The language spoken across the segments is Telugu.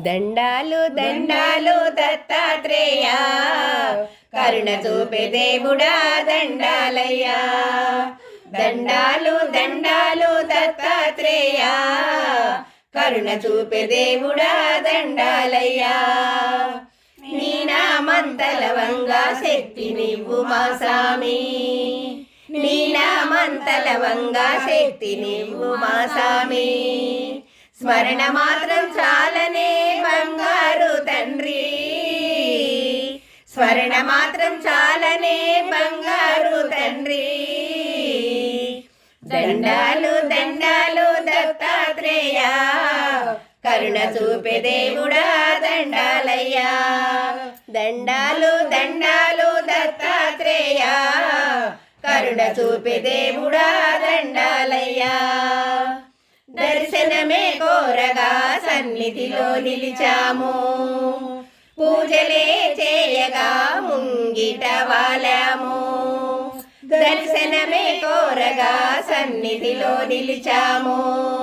దండాలు దండాలు దత్తాత్రేయ. కరుణ చూపే దేవుడా దండాలయ్యా. దండాలు దండాలు దత్తాత్రేయ. కరుణ చూపే దేవుడా దండాలయ్యా. నీ నామంతలవంగా శక్తి నీవు మా స్వామి. నీ నామంతలవంగా శక్తి నీవు మా స్వామి. స్మరణ మాత్రం చాలనే బంగారు తండ్రి. స్మరణ మాత్రం చాలనే బంగారు తండ్రి. దండాలు దండాలు దత్తాత్రేయ. కరుణ చూపే దేవుడా దండాలయ్యా. దండాలు దండాలు దత్తాత్రేయ. కరుణ చూపే దేవుడా దండాలయ్యా. దర్శనమే కోరగా సన్నిధిలో నిలిచాము. పూజలే చేయగా ముంగిట వాలాము. దర్శనమే కోరగా సన్నిధిలో నిలిచాము.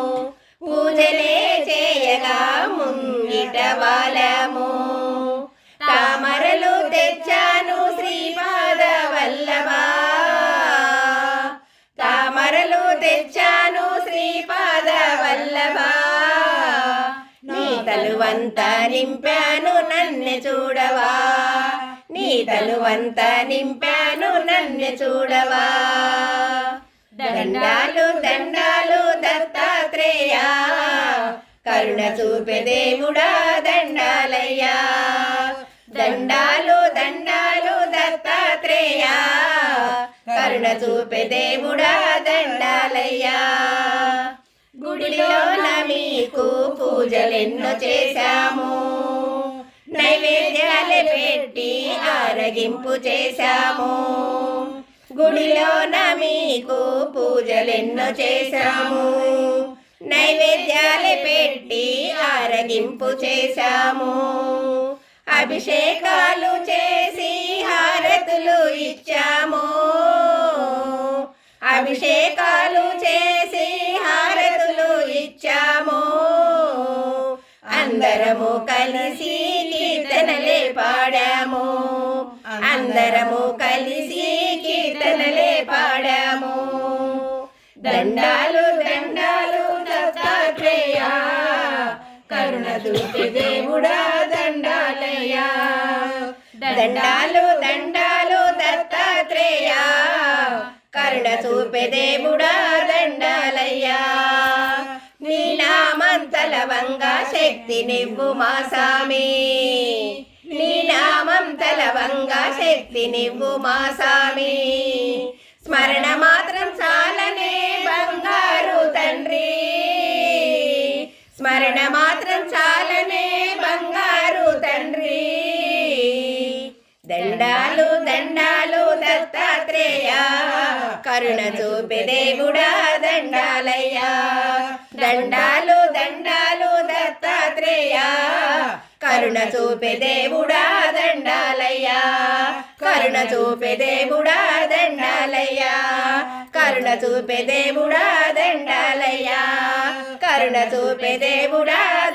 తలువంత నింపాను నన్ను చూడవా? నీ తలువంత నింపాను నన్ను చూడవా? దండాలు దండాలు దత్తాత్రేయ కరుణ చూపే దేవుడా దండాలయ్యా. దండాలు దండాలు దత్తాత్రేయ కరుణ చూపే దేవుడా దండా పూజలెన్నో చేశాము. నైవేద్యాలు పెట్టి ఆరగింపు చేశాము. గుడిలోన మీకు పూజలెన్నో చేశాము. నైవేద్యాలు పెట్టి ఆరగింపు చేశాము. అభిషేకాలు చేసి హారతులు ఇచ్చాము. అభిషేకాలు అందరము కలిసి కీర్తనలే పాడాము. అందరము కలిసి కీర్తనలే పాడాము. దండాలు దండాలు దత్తాత్రేయ. కరుణ చూపే దేవుడా దండాలయ్యా. దండాలు దండాలు దత్తాత్రేయ. కరుణ చూపే దేవుడా తలవంగా శక్తి నివ్వు మా సామి. నీ నామం తలవంగా శక్తి నివ్వు మా సామి. స్మరణ మాత్రం చాలనే బంగారు తండ్రి. స్మరణ మాత్రం చాలనే బంగారు తండ్రి. దండాలు దండాలు దత్తాత్రేయ. కరుణ చూపే దేవుడా దండాలయ్యా. దండాలు దండాలు కరుణ చూపే దేవుడా దండాలయ్యా. కరుణ చూపే దేవుడా దండాలయ్యా. కరుణ చూపే దేవుడా దండాలయ్యా. కరుణ చూపే దేవుడా